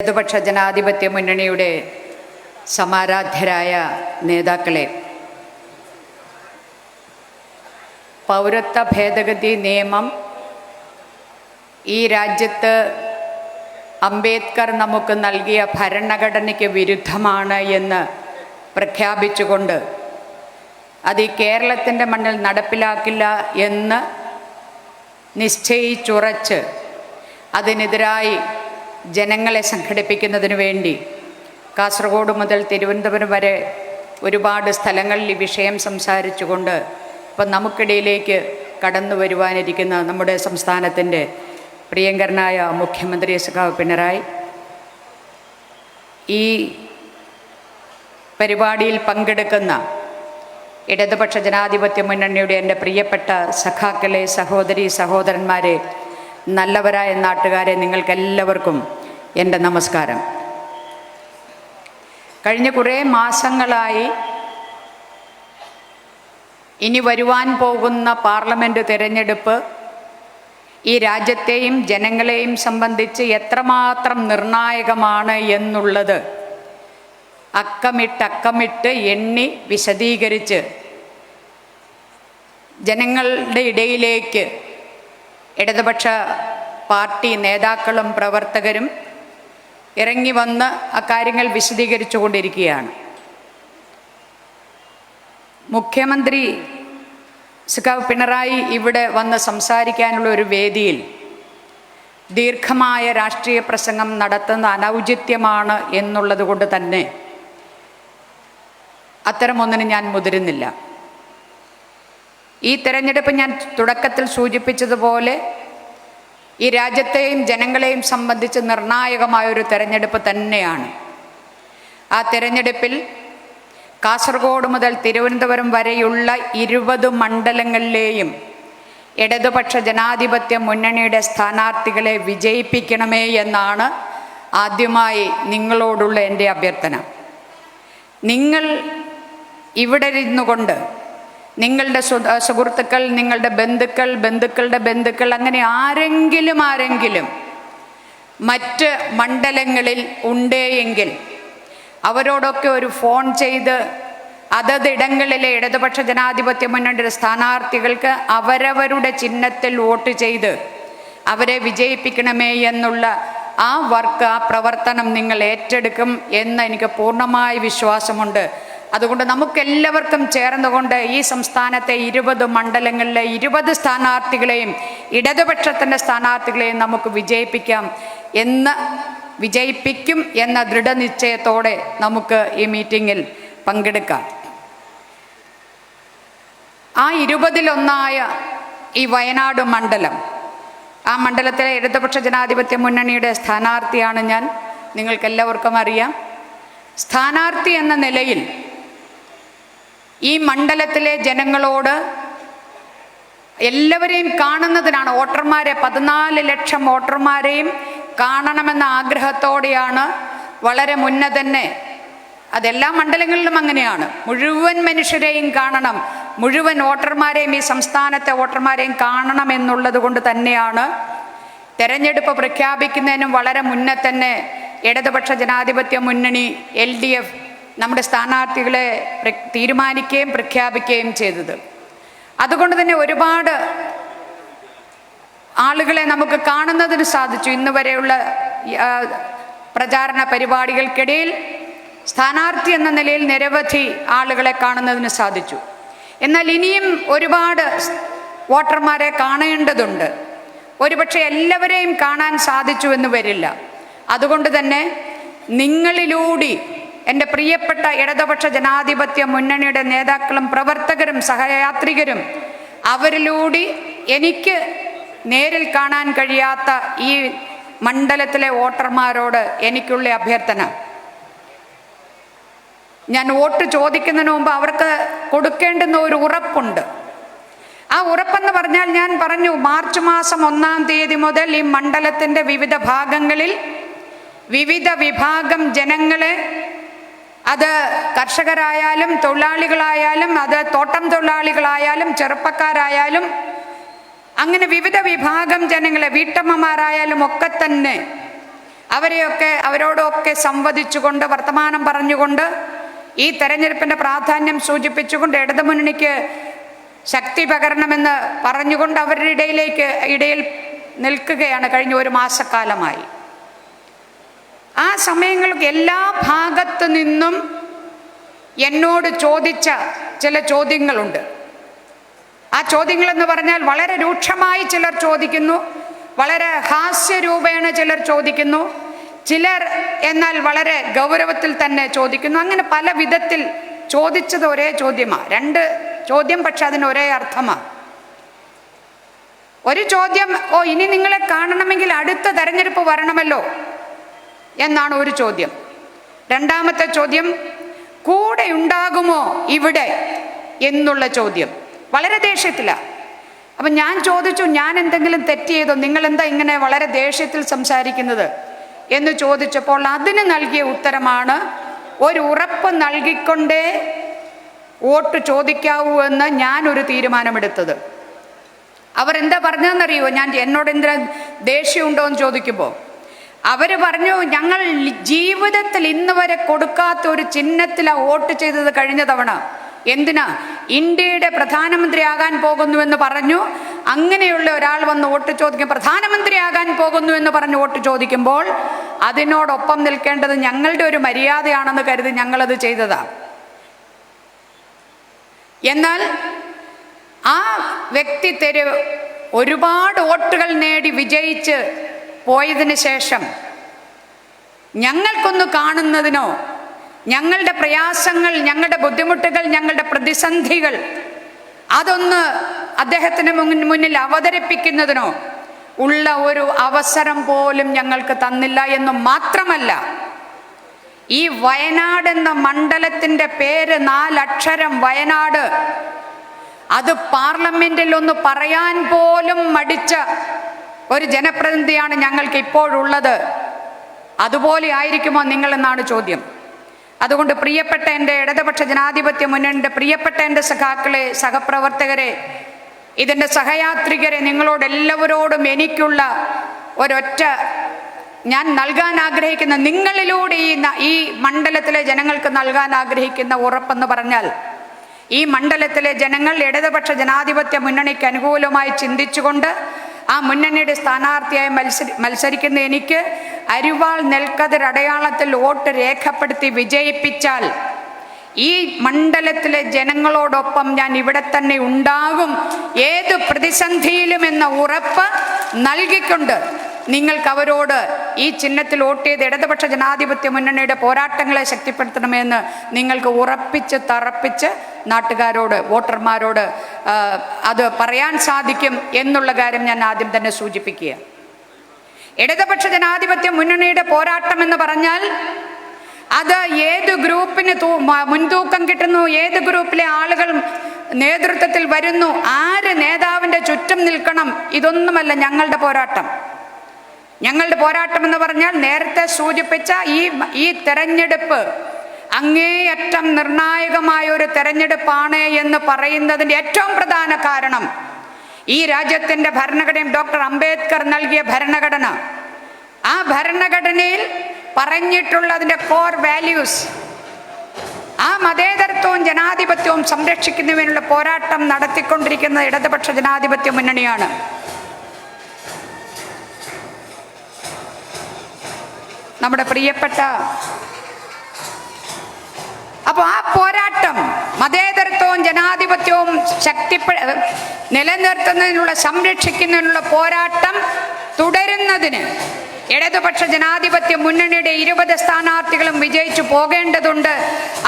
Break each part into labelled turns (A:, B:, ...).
A: ഇടതുപക്ഷ ജനാധിപത്യ മുന്നണിയുടെ സമാരാധ്യരായ നേതാക്കളെ പൗരത്വ ഭേദഗതി നിയമം ഈ രാജ്യത്ത് അംബേദ്കർ നമുക്ക് നൽകിയ ഭരണഘടനയ്ക്ക് വിരുദ്ധമാണ് എന്ന് പ്രഖ്യാപിച്ചുകൊണ്ട് അത് ഈ കേരളത്തിന്റെ മണ്ണിൽ നടപ്പിലാക്കില്ല എന്ന് നിശ്ചയിച്ചുറച്ച് അതിനെതിരായി ജനങ്ങളെ സംഘടിപ്പിക്കുന്നതിന് വേണ്ടി കാസർഗോഡ് മുതൽ തിരുവനന്തപുരം വരെ ഒരുപാട് സ്ഥലങ്ങളിൽ ഈ വിഷയം സംസാരിച്ചുകൊണ്ട് ഇപ്പം നമുക്കിടയിലേക്ക് കടന്നു വരുവാനിരിക്കുന്ന നമ്മുടെ സംസ്ഥാനത്തിന്റെ പ്രിയങ്കരനായ മുഖ്യമന്ത്രി സഖാവ് പിണറായി. ഈ പരിപാടിയിൽ പങ്കെടുക്കുന്ന ഇടതുപക്ഷ ജനാധിപത്യ മുന്നണിയുടെ എന്റെ പ്രിയപ്പെട്ട സഖാക്കളെ സഹോദരി സഹോദരന്മാരെ നല്ലവരായ നാട്ടുകാരെ നിങ്ങൾക്കെല്ലാവർക്കും എന്റെ നമസ്കാരം. കഴിഞ്ഞ കുറേ മാസങ്ങളായി ഇനി വരുവാൻ പോകുന്ന പാർലമെന്റ് തിരഞ്ഞെടുപ്പ് ഈ രാജ്യത്തെയും ജനങ്ങളെയും സംബന്ധിച്ച് എത്രമാത്രം നിർണായകമാണ് എന്നുള്ളത് അക്കമിട്ട് അക്കമിട്ട് എണ്ണി വിശദീകരിച്ച് ജനങ്ങളുടെ ഇടയിലേക്ക് ഇടതുപക്ഷ പാർട്ടി നേതാക്കളും പ്രവർത്തകരും ഇറങ്ങി വന്ന് അക്കാര്യങ്ങൾ വിശദീകരിച്ചു കൊണ്ടിരിക്കുകയാണ്. മുഖ്യമന്ത്രി സഖാവ് പിണറായി ഇവിടെ വന്ന് സംസാരിക്കാനുള്ള ഒരു വേദിയിൽ ദീർഘമായ രാഷ്ട്രീയ പ്രസംഗം നടത്തുന്ന അനൗചിത്യമാണ് എന്നുള്ളത് കൊണ്ട് തന്നെ അത്തരമൊന്നിന് ഞാൻ മുതിരുന്നില്ല. ഈ തെരഞ്ഞെടുപ്പ് ഞാൻ തുടക്കത്തിൽ സൂചിപ്പിച്ചതുപോലെ ഈ രാജ്യത്തെയും ജനങ്ങളെയും സംബന്ധിച്ച് നിർണായകമായ ഒരു തെരഞ്ഞെടുപ്പ് തന്നെയാണ്. ആ തെരഞ്ഞെടുപ്പിൽ കാസർഗോഡ് മുതൽ തിരുവനന്തപുരം വരെയുള്ള ഇരുപത് മണ്ഡലങ്ങളിലെയും ഇടതുപക്ഷ ജനാധിപത്യ മുന്നണിയുടെ സ്ഥാനാർത്ഥികളെ വിജയിപ്പിക്കണമേ എന്നാണ് ആദ്യമായി നിങ്ങളോടുള്ള എന്റെ അഭ്യർത്ഥന. നിങ്ങൾ ഇവിടെ ഇരുന്നു കൊണ്ട് നിങ്ങളുടെ സുഹൃത്തുക്കൾ നിങ്ങളുടെ ബന്ധുക്കൾ ബന്ധുക്കളുടെ ബന്ധുക്കൾ അങ്ങനെ ആരെങ്കിലും ആരെങ്കിലും മറ്റ് മണ്ഡലങ്ങളിൽ ഉണ്ടേയെങ്കിൽ അവരോടൊക്കെ ഒരു ഫോൺ ചെയ്ത് അതത് ഇടങ്ങളിലെ ഇടതുപക്ഷ ജനാധിപത്യ മുന്നണിയുടെ സ്ഥാനാർത്ഥികൾക്ക് അവരവരുടെ ചിഹ്നത്തിൽ വോട്ട് ചെയ്ത് അവരെ വിജയിപ്പിക്കണമേ എന്നുള്ള ആ വർക്ക് ആ പ്രവർത്തനം നിങ്ങൾ ഏറ്റെടുക്കും എന്ന് എനിക്ക് പൂർണമായ വിശ്വാസമുണ്ട്. അതുകൊണ്ട് നമുക്കെല്ലാവർക്കും ചേർന്നുകൊണ്ട് ഈ സംസ്ഥാനത്തെ ഇരുപത് മണ്ഡലങ്ങളിലെ ഇരുപത് സ്ഥാനാർത്ഥികളെയും ഇടതുപക്ഷത്തിന്റെ സ്ഥാനാർത്ഥികളെയും നമുക്ക് വിജയിപ്പിക്കാം എന്ന് വിജയിപ്പിക്കും എന്ന ദൃഢനിശ്ചയത്തോടെ നമുക്ക് ഈ മീറ്റിങ്ങിൽ പങ്കെടുക്കാം. ആ ഇരുപതിലൊന്നായ ഈ വയനാട് മണ്ഡലം ആ മണ്ഡലത്തിലെ ഇടതുപക്ഷ ജനാധിപത്യ മുന്നണിയുടെ സ്ഥാനാർത്ഥിയാണ് ഞാൻ. നിങ്ങൾക്കെല്ലാവർക്കും അറിയാം. സ്ഥാനാർത്ഥി എന്ന നിലയിൽ ഈ മണ്ഡലത്തിലെ ജനങ്ങളോട് എല്ലാവരെയും കാണുന്നതിനാണ് വോട്ടർമാരെ പതിനാല് ലക്ഷം വോട്ടർമാരെയും കാണണമെന്ന ആഗ്രഹത്തോടെയാണ് വളരെ മുന്നേ തന്നെ അതെല്ലാ മണ്ഡലങ്ങളിലും അങ്ങനെയാണ്. മുഴുവൻ മനുഷ്യരെയും കാണണം. മുഴുവൻ വോട്ടർമാരെയും ഈ സംസ്ഥാനത്തെ വോട്ടർമാരെയും കാണണം എന്നുള്ളത് കൊണ്ട് തന്നെയാണ് തെരഞ്ഞെടുപ്പ് പ്രഖ്യാപിക്കുന്നതിനും വളരെ മുന്നേ തന്നെ ഇടതുപക്ഷ ജനാധിപത്യ മുന്നണി എൽ ഡി എഫ് നമ്മുടെ സ്ഥാനാർത്ഥികളെ തീരുമാനിക്കുകയും പ്രഖ്യാപിക്കുകയും ചെയ്തത്. അതുകൊണ്ട് തന്നെ ഒരുപാട് ആളുകളെ നമുക്ക് കാണുന്നതിന് സാധിച്ചു. ഇന്ന് വരെയുള്ള പ്രചാരണ പരിപാടികൾക്കിടയിൽ സ്ഥാനാർത്ഥി എന്ന നിലയിൽ നിരവധി ആളുകളെ കാണുന്നതിന് സാധിച്ചു. എന്നാൽ ഇനിയും ഒരുപാട് വോട്ടർമാരെ കാണേണ്ടതുണ്ട്. ഒരുപക്ഷെ എല്ലാവരെയും കാണാൻ സാധിച്ചു എന്ന് വരില്ല. അതുകൊണ്ട് തന്നെ നിങ്ങളിലൂടി എന്റെ പ്രിയപ്പെട്ട ഇടതുപക്ഷ ജനാധിപത്യ മുന്നണിയുടെ നേതാക്കളും പ്രവർത്തകരും സഹയാത്രികരും അവരിലൂടി എനിക്ക് നേരിൽ കാണാൻ കഴിയാത്ത ഈ മണ്ഡലത്തിലെ വോട്ടർമാരോട് എനിക്കുള്ള അഭ്യർത്ഥന. ഞാൻ വോട്ട് ചോദിക്കുന്നതിന് മുമ്പ് അവർക്ക് കൊടുക്കേണ്ടുന്ന ഒരു ഉറപ്പുണ്ട്. ആ ഉറപ്പെന്ന് പറഞ്ഞാൽ ഞാൻ പറഞ്ഞു മാർച്ച് മാസം ഒന്നാം തീയതി മുതൽ ഈ മണ്ഡലത്തിന്റെ വിവിധ ഭാഗങ്ങളിൽ വിവിധ വിഭാഗം ജനങ്ങളെ അത് കർഷകരായാലും തൊഴിലാളികളായാലും അത് തോട്ടം തൊഴിലാളികളായാലും ചെറുപ്പക്കാരായാലും അങ്ങനെ വിവിധ വിഭാഗം ജനങ്ങളെ വീട്ടമ്മമാരായാലും ഒക്കെ തന്നെ അവരെയൊക്കെ അവരോടൊക്കെ സംവദിച്ചുകൊണ്ട് വർത്തമാനം പറഞ്ഞുകൊണ്ട് ഈ തെരഞ്ഞെടുപ്പിന്റെ പ്രാധാന്യം സൂചിപ്പിച്ചുകൊണ്ട് ഇടതുമുന്നണിക്ക് ശക്തി പകരണമെന്ന് പറഞ്ഞുകൊണ്ട് അവരുടെ ഇടയിലേക്ക് ഇടയിൽ നിൽക്കുകയാണ് കഴിഞ്ഞ ഒരു മാസക്കാലമായി. ആ സമയങ്ങൾക്ക് എല്ലാ ഭാഗത്തു നിന്നും എന്നോട് ചോദിച്ച ചില ചോദ്യങ്ങളുണ്ട്. ആ ചോദ്യങ്ങൾ എന്ന് പറഞ്ഞാൽ വളരെ രൂക്ഷമായി ചിലർ ചോദിക്കുന്നു വളരെ ഹാസ്യരൂപേണ ചിലർ ചോദിക്കുന്നു ചിലർ എന്നാൽ വളരെ ഗൗരവത്തിൽ തന്നെ ചോദിക്കുന്നു. അങ്ങനെ പല വിധത്തിൽ ചോദിച്ചത് ഒരേ ചോദ്യമാണ് രണ്ട് ചോദ്യം പക്ഷെ അതിന് ഒരേ അർത്ഥമാണ് ഒരു ചോദ്യം ഓ ഇനി നിങ്ങളെ കാണണമെങ്കിൽ അടുത്ത തെരഞ്ഞെടുപ്പ് വരണമല്ലോ? എന്നാണ് ഒരു ചോദ്യം. രണ്ടാമത്തെ ചോദ്യം കൂടെ ഉണ്ടാകുമോ ഇവിടെ എന്നുള്ള ചോദ്യം. വളരെ ദേഷ്യത്തില. അപ്പം ഞാൻ ചോദിച്ചു ഞാൻ എന്തെങ്കിലും തെറ്റ് ചെയ്തോ? നിങ്ങൾ എന്താ ഇങ്ങനെ വളരെ ദേഷ്യത്തിൽ സംസാരിക്കുന്നത്? എന്ന് ചോദിച്ചപ്പോൾ അതിന് നൽകിയ ഉത്തരമാണ് ഒരു ഉറപ്പ് നൽകിക്കൊണ്ടേ വോട്ട് ചോദിക്കാവൂ എന്ന് ഞാനൊരു തീരുമാനമെടുത്തത്. അവരെന്താ പറഞ്ഞതെന്നറിയുമോ ഞാൻ എന്നോട് എന്തിനാ ദേഷ്യമുണ്ടോ എന്ന് ചോദിക്കുമ്പോൾ അവർ പറഞ്ഞു ഞങ്ങൾ ജീവിതത്തിൽ ഇന്ന് വരെ കൊടുക്കാത്ത ഒരു ചിഹ്നത്തിലാണ് വോട്ട് ചെയ്തത് കഴിഞ്ഞ തവണ. എന്തിനാ? ഇന്ത്യയുടെ പ്രധാനമന്ത്രിയാകാൻ പോകുന്നുവെന്ന് പറഞ്ഞു. അങ്ങനെയുള്ള ഒരാൾ വന്ന് വോട്ട് ചോദിക്കും പ്രധാനമന്ത്രിയാകാൻ പോകുന്നു എന്ന് പറഞ്ഞ് വോട്ട് ചോദിക്കുമ്പോൾ അതിനോടൊപ്പം നിൽക്കേണ്ടത് ഞങ്ങളുടെ ഒരു മര്യാദയാണെന്ന് കരുതി ഞങ്ങളത് ചെയ്തതാ. എന്നാൽ ആ വ്യക്തി തെരു ഒരുപാട് വോട്ടുകൾ നേടി വിജയിച്ച് പോയതിന് ശേഷം ഞങ്ങൾക്കൊന്ന് കാണുന്നതിനോ ഞങ്ങളുടെ പ്രയാസങ്ങൾ ഞങ്ങളുടെ ബുദ്ധിമുട്ടുകൾ ഞങ്ങളുടെ പ്രതിസന്ധികൾ അതൊന്ന് അദ്ദേഹത്തിന് മുന്നിൽ അവതരിപ്പിക്കുന്നതിനോ ഉള്ള ഒരു അവസരം പോലും ഞങ്ങൾക്ക് തന്നില്ല എന്ന് മാത്രമല്ല ഈ വയനാട് എന്ന മണ്ഡലത്തിന്റെ പേര് നാലക്ഷരം വയനാട് അത് പാർലമെന്റിൽ ഒന്ന് പറയാൻ പോലും മടിച്ച ഒരു ജനപ്രതിനിധിയാണ് ഞങ്ങൾക്ക് ഇപ്പോഴുള്ളത്. അതുപോലെ ആയിരിക്കുമോ നിങ്ങളെന്നാണ് ചോദ്യം. അതുകൊണ്ട് പ്രിയപ്പെട്ട എന്റെ ഇടതുപക്ഷ ജനാധിപത്യ മുന്നണിന്റെ പ്രിയപ്പെട്ട എന്റെ സഖാക്കളെ സഹപ്രവർത്തകരെ ഇതിന്റെ സഹയാത്രികരെ നിങ്ങളോട് എല്ലാവരോടും എനിക്കുള്ള ഒരൊറ്റ ഞാൻ നൽകാൻ ആഗ്രഹിക്കുന്ന നിങ്ങളിലൂടെ ഈ ഈ മണ്ഡലത്തിലെ ജനങ്ങൾക്ക് നൽകാൻ ആഗ്രഹിക്കുന്ന ഉറപ്പെന്ന് പറഞ്ഞാൽ ഈ മണ്ഡലത്തിലെ ജനങ്ങൾ ഇടതുപക്ഷ ജനാധിപത്യ മുന്നണിക്ക് അനുകൂലമായി ചിന്തിച്ചുകൊണ്ട് ആ മുന്നണിയുടെ സ്ഥാനാർത്ഥിയായി മത്സരി മത്സരിക്കുന്ന എനിക്ക് അരിവാൾ നെൽക്കതിർ അടയാളത്തിൽ വോട്ട് രേഖപ്പെടുത്തി വിജയിപ്പിച്ചാൽ ഈ മണ്ഡലത്തിലെ ജനങ്ങളോടൊപ്പം ഞാൻ ഇവിടെ തന്നെ ഉണ്ടാകും. ഏത് പ്രതിസന്ധിയിലും എന്ന ഉറപ്പ് നൽകിക്കൊണ്ട് നിങ്ങൾക്ക് അവരോട് ഈ ചിഹ്നത്തിൽ വോട്ട് ചെയ്ത് ഇടതുപക്ഷ ജനാധിപത്യ മുന്നണിയുടെ പോരാട്ടങ്ങളെ ശക്തിപ്പെടുത്തണമെന്ന് നിങ്ങൾക്ക് ഉറപ്പിച്ച് തറപ്പിച്ച് നാട്ടുകാരോട് വോട്ടർമാരോട് അത് പറയാൻ സാധിക്കും എന്നുള്ള കാര്യം ഞാൻ ആദ്യം തന്നെ സൂചിപ്പിക്കുക. ഇടതുപക്ഷ ജനാധിപത്യ മുന്നണിയുടെ പോരാട്ടം എന്ന് പറഞ്ഞാൽ അത് ഏത് ഗ്രൂപ്പിന് മുൻതൂക്കം കിട്ടുന്നു ഏത് ഗ്രൂപ്പിലെ ആളുകൾ നേതൃത്വത്തിൽ വരുന്നു ആര് നേതാവിന്റെ ചുറ്റും നിൽക്കണം ഇതൊന്നുമല്ല ഞങ്ങളുടെ പോരാട്ടം. ഞങ്ങളുടെ പോരാട്ടം എന്ന് പറഞ്ഞാൽ നേരത്തെ സൂചിപ്പിച്ച ഈ ഈ തെരഞ്ഞെടുപ്പ് അങ്ങേയറ്റം നിർണായകമായ ഒരു തെരഞ്ഞെടുപ്പാണ് എന്ന് പറയുന്നതിന്റെ ഏറ്റവും പ്രധാന കാരണം ഈ രാജ്യത്തിന്റെ ഭരണഘടനയും ഡോക്ടർ അംബേദ്കർ നൽകിയ ഭരണഘടന. ആ ഭരണഘടനയിൽ പറഞ്ഞിട്ടുള്ള പറഞ്ഞിട്ടുള്ളതിന്റെ കോർ വാല്യൂസ് ആ മതേതരത്വവും ജനാധിപത്യവും സംരക്ഷിക്കുന്നതിനുള്ള പോരാട്ടം നടത്തിക്കൊണ്ടിരിക്കുന്ന ഇടതുപക്ഷ ജനാധിപത്യ മുന്നണിയാണ്. നമ്മുടെ പ്രിയപ്പെട്ട. അപ്പോൾ ആ പോരാട്ടം മതേതരത്വവും ജനാധിപത്യവും ശക്തിപ്പെ നിലനിർത്തുന്നതിനുള്ള സംരക്ഷിക്കുന്നതിനുള്ള പോരാട്ടം തുടരുന്നതിന് ഇടതുപക്ഷ ജനാധിപത്യ മുന്നണിയുടെ ഇരുപത് സ്ഥാനാർത്ഥികളും വിജയിച്ചു പോകേണ്ടതുണ്ട്.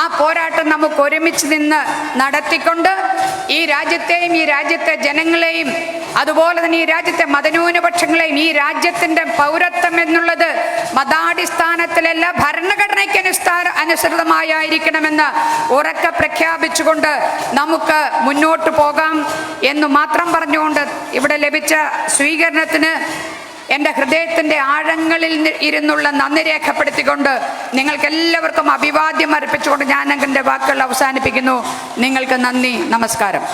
A: ആ പോരാട്ടം നമുക്ക് ഒരുമിച്ച് നിന്ന് നടത്തിക്കൊണ്ട് ഈ രാജ്യത്തെയും ഈ രാജ്യത്തെ ജനങ്ങളെയും അതുപോലെ തന്നെ ഈ രാജ്യത്തെ മതന്യൂനപക്ഷങ്ങളെയും ഈ രാജ്യത്തിന്റെ പൗരത്വം എന്നുള്ളത് മതാടിസ്ഥാനത്തിലല്ല ഭരണഘടനയ്ക്ക് അനുസ്ഥാന അനുസൃതമായിരിക്കണമെന്ന് ഉറക്കെ പ്രഖ്യാപിച്ചുകൊണ്ട് നമുക്ക് മുന്നോട്ട് പോകാം എന്ന് മാത്രം പറഞ്ഞുകൊണ്ട് ഇവിടെ ലഭിച്ച സ്വീകരണത്തിന് എന്റെ ഹൃദയത്തിന്റെ ആഴങ്ങളിൽ ഇരുന്നുള്ള നന്ദി രേഖപ്പെടുത്തിക്കൊണ്ട് നിങ്ങൾക്കെല്ലാവർക്കും അഭിവാദ്യം അർപ്പിച്ചുകൊണ്ട് ഞാൻ എന്റെ വാക്കുകൾ അവസാനിപ്പിക്കുന്നു. നിങ്ങൾക്ക് നന്ദി നമസ്കാരം.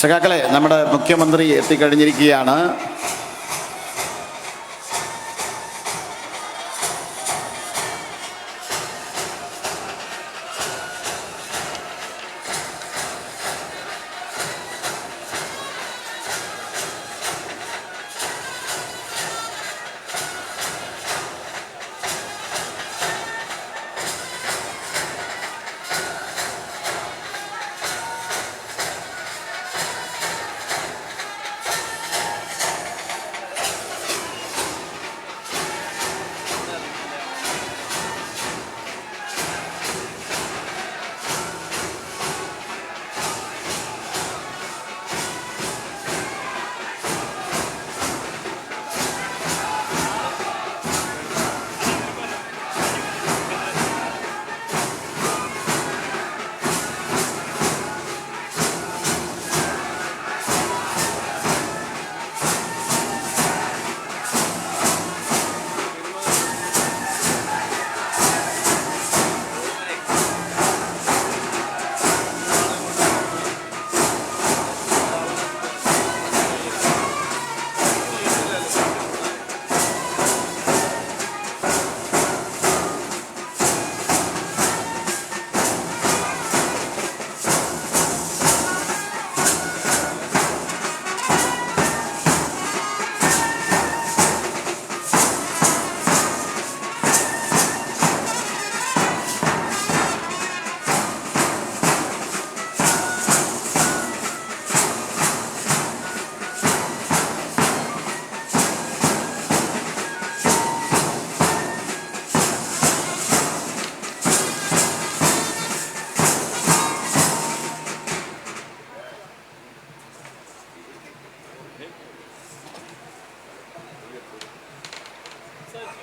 B: സഖാക്കളെ നമ്മുടെ മുഖ്യമന്ത്രി എത്തിക്കഴിഞ്ഞിരിക്കുകയാണ്.